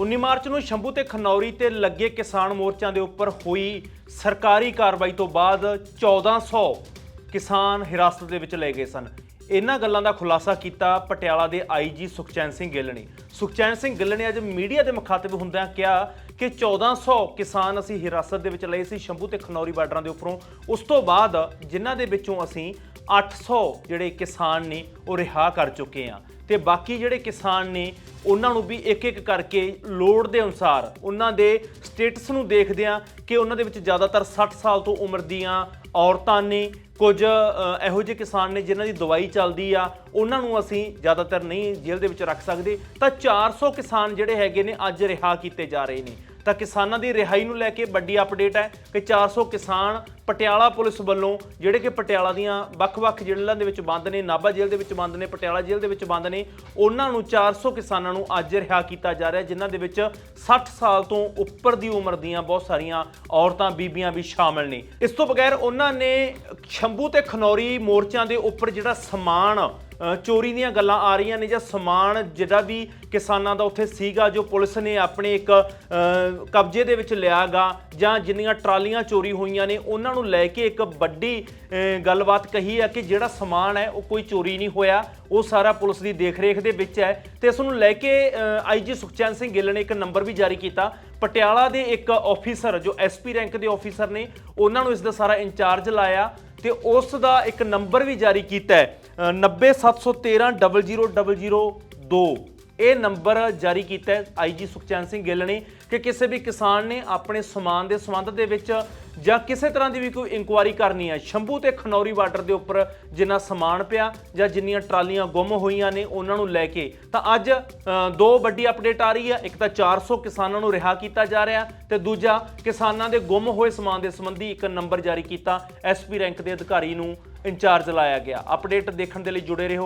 19 March ਨੂੰ ਸ਼ੰਭੂ ਤੇ ਖਨੌਰੀ ਤੇ ਲੱਗੇ ਕਿਸਾਨ ਮੋਰਚਿਆਂ ਦੇ ਉੱਪਰ ਹੋਈ ਸਰਕਾਰੀ ਕਾਰਵਾਈ ਤੋਂ ਬਾਅਦ 1400 ਕਿਸਾਨ ਹਿਰਾਸਤ ਦੇ ਵਿੱਚ ਲਏ ਗਏ ਸਨ। ਇਹਨਾਂ ਗੱਲਾਂ ਦਾ ਖੁਲਾਸਾ ਕੀਤਾ ਪਟਿਆਲਾ ਦੇ ਆਈਜੀ ਸੁਖਚੈਨ ਸਿੰਘ ਗਿੱਲ ਨੇ। ਸੁਖਚੈਨ ਸਿੰਘ ਗਿੱਲ ਨੇ ਅੱਜ ਮੀਡੀਆ ਦੇ ਮੁਖਾਤਬ ਹੁੰਦਿਆਂ ਕਿਹਾ ਕਿ 1400 ਕਿਸਾਨ ਅਸੀਂ ਹਿਰਾਸਤ ਦੇ ਵਿੱਚ ਲਏ ਸੀ ਸ਼ੰਭੂ ਤੇ ਖਨੌਰੀ ਬਾਰਡਰਾਂ ਦੇ ਉੱਪਰੋਂ। ਉਸ ਤੋਂ ਬਾਅਦ ਜਿਨ੍ਹਾਂ ਦੇ ਵਿੱਚੋਂ ਅਸੀਂ 800 ਜਿਹੜੇ ਕਿਸਾਨ ਨੇ ਉਹ ਰਿਹਾ ਕਰ ਚੁੱਕੇ ਆ ਤੇ ਬਾਕੀ ਜਿਹੜੇ ਕਿਸਾਨ ਨੇ ਉਹਨਾਂ ਨੂੰ ਵੀ ਇੱਕ ਇੱਕ ਕਰਕੇ ਲੋੜ ਦੇ ਅਨੁਸਾਰ ਉਹਨਾਂ ਦੇ ਸਟੇਟਸ ਨੂੰ ਦੇਖਦੇ ਆ ਕਿ ਉਹਨਾਂ ਦੇ ਵਿੱਚ ਜ਼ਿਆਦਾਤਰ 60 ਸਾਲ ਤੋਂ ਉਮਰ ਦੀਆਂ ਔਰਤਾਂ ਨੇ ਕੁਝ ਇਹੋ ਜਿਹੇ ਕਿਸਾਨ ਨੇ ਜਿਨ੍ਹਾਂ ਦੀ ਦਵਾਈ ਚੱਲਦੀ ਆ, ਉਹਨਾਂ ਨੂੰ ਅਸੀਂ ਜ਼ਿਆਦਾਤਰ ਨਹੀਂ ਜੇਲ੍ਹ ਦੇ ਵਿੱਚ ਰੱਖ ਸਕਦੇ। ਤਾਂ 400 ਕਿਸਾਨ ਜਿਹੜੇ ਹੈਗੇ ਨੇ ਅੱਜ ਰਿਹਾ ਕੀਤੇ ਜਾ ਰਹੇ ਨੇ। ਤਾਂ ਕਿਸਾਨਾਂ ਦੀ ਰਿਹਾਈ ਨੂੰ ਲੈ ਕੇ ਵੱਡੀ ਅਪਡੇਟ ਹੈ ਕਿ 400 ਕਿਸਾਨ ਪਟਿਆਲਾ ਪੁਲਿਸ ਵੱਲੋਂ ਜਿਹੜੇ ਕਿ ਪਟਿਆਲਾ ਦੀਆਂ ਵੱਖ-ਵੱਖ ਜੇਲ੍ਹਾਂ ਦੇ ਵਿੱਚ ਬੰਦ ਨੇ, ਨਾਭਾ ਜੇਲ੍ਹ ਦੇ ਵਿੱਚ ਬੰਦ ਨੇ, ਪਟਿਆਲਾ ਜੇਲ੍ਹ ਦੇ ਵਿੱਚ ਬੰਦ ਨੇ, ਉਹਨਾਂ ਨੂੰ 400 ਕਿਸਾਨਾਂ ਨੂੰ ਅੱਜ ਰਿਹਾ ਕੀਤਾ ਜਾ ਰਿਹਾ, ਜਿਨ੍ਹਾਂ ਦੇ ਵਿੱਚ 60 ਸਾਲ ਤੋਂ ਉੱਪਰ ਦੀ ਉਮਰ ਦੀਆਂ ਬਹੁਤ ਸਾਰੀਆਂ ਔਰਤਾਂ, ਬੀਬੀਆਂ ਵੀ ਸ਼ਾਮਲ ਨੇ। ਇਸ ਤੋਂ ਬਗੈਰ ਉਹਨਾਂ ਨੇ ਸ਼ੰਭੂ ਤੇ ਖਨੌਰੀ ਮੋਰਚਿਆਂ ਦੇ ਉੱਪਰ ਜਿਹੜਾ ਸਮਾਨ ਚੋਰੀ ਦੀਆਂ ਗੱਲਾਂ ਆ ਰਹੀਆਂ ਨੇ, ਜਾਂ ਸਮਾਨ ਜਿਹੜਾ ਵੀ ਕਿਸਾਨਾਂ ਦਾ ਉੱਥੇ ਸੀਗਾ, ਜੋ ਪੁਲਿਸ ਨੇ ਆਪਣੇ ਇੱਕ ਕਬਜ਼ੇ ਦੇ ਵਿੱਚ ਲਿਆਗਾ, ਜਾਂ ਜਿੰਨੀਆਂ ਟਰਾਲੀਆਂ ਚੋਰੀ ਹੋਈਆਂ ਨੇ, ਉਹਨਾਂ ਨੂੰ ਲੈ ਕੇ ਇੱਕ ਵੱਡੀ ਗੱਲਬਾਤ ਕਹੀ ਹੈ ਕਿ ਜਿਹੜਾ ਸਮਾਨ ਹੈ ਉਹ ਕੋਈ ਚੋਰੀ ਨਹੀਂ ਹੋਇਆ। ਉਹ ਸਾਰਾ ਪੁਲਿਸ ਦੀ ਦੇਖਰੇਖ ਦੇ ਵਿੱਚ ਹੈ ਤੇ ਇਸ ਨੂੰ ਲੈ ਕੇ ਆਈਜੀ ਸੁਖਚੈਨ ਸਿੰਘ ਗਿੱਲ ਨੇ ਇੱਕ ਨੰਬਰ ਵੀ ਜਾਰੀ ਕੀਤਾ। ਪਟਿਆਲਾ ਦੇ ਇੱਕ ਆਫੀਸਰ ਜੋ ਐਸਪੀ ਰੈਂਕ ਦੇ ਆਫੀਸਰ ਨੇ ਉਹਨਾਂ ਨੂੰ ਇਸ ਦਾ ਸਾਰਾ ਇੰਚਾਰਜ ਲਾਇਆ ਤੇ ਉਸ ਦਾ ਇੱਕ ਨੰਬਰ ਵੀ ਜਾਰੀ ਕੀਤਾ ਹੈ ਅ, 90713000002 ਇਹ ਨੰਬਰ ਜਾਰੀ ਕੀਤਾ ਹੈ ਆਈਜੀ ਸੁਖਚੈਨ ਸਿੰਘ ਗਿੱਲ ਨੇ ਕਿ ਕਿਸੇ ਵੀ ਕਿਸਾਨ ਨੇ ਆਪਣੇ ਸਮਾਨ ਦੇ ਸੰਬੰਧ ਦੇ ਵਿੱਚ ਜਾਂ ਕਿਸੇ ਤਰ੍ਹਾਂ ਦੀ ਵੀ ਕੋਈ ਇਨਕੁਆਇਰੀ ਕਰਨੀ ਹੈ, ਸ਼ੰਭੂ ਤੇ ਖਨੌਰੀ ਬਾਰਡਰ ਦੇ ਉੱਪਰ ਜਿੰਨਾ ਸਮਾਨ ਪਿਆ ਜਾਂ ਜਿੰਨੀਆਂ ਟਰਾਲੀਆਂ ਗੁੰਮ ਹੋਈਆਂ ਨੇ ਉਹਨਾਂ ਨੂੰ ਲੈ ਕੇ, ਤਾਂ ਅੱਜ ਦੋ ਵੱਡੀ ਅਪਡੇਟ ਆ ਰਹੀ ਹੈ, ਇੱਕ ਤਾਂ 400 ਕਿਸਾਨਾਂ ਨੂੰ ਰਿਹਾ ਕੀਤਾ ਜਾ ਰਿਹਾ ਤੇ ਦੂਜਾ ਕਿਸਾਨਾਂ ਦੇ ਗੁੰਮ ਹੋਏ ਸਮਾਨ ਦੇ ਸੰਬੰਧੀ ਇੱਕ ਨੰਬਰ ਜਾਰੀ ਕੀਤਾ ਐਸਪੀ ਰੈਂਕ ਦੇ ਅਧਿਕਾਰੀ ਨੂੰ ਇੰਚਾਰਜ ਲਾਇਆ ਗਿਆ। ਅਪਡੇਟ ਦੇਖਣ ਦੇ ਲਈ ਜੁੜੇ ਰਹੋ।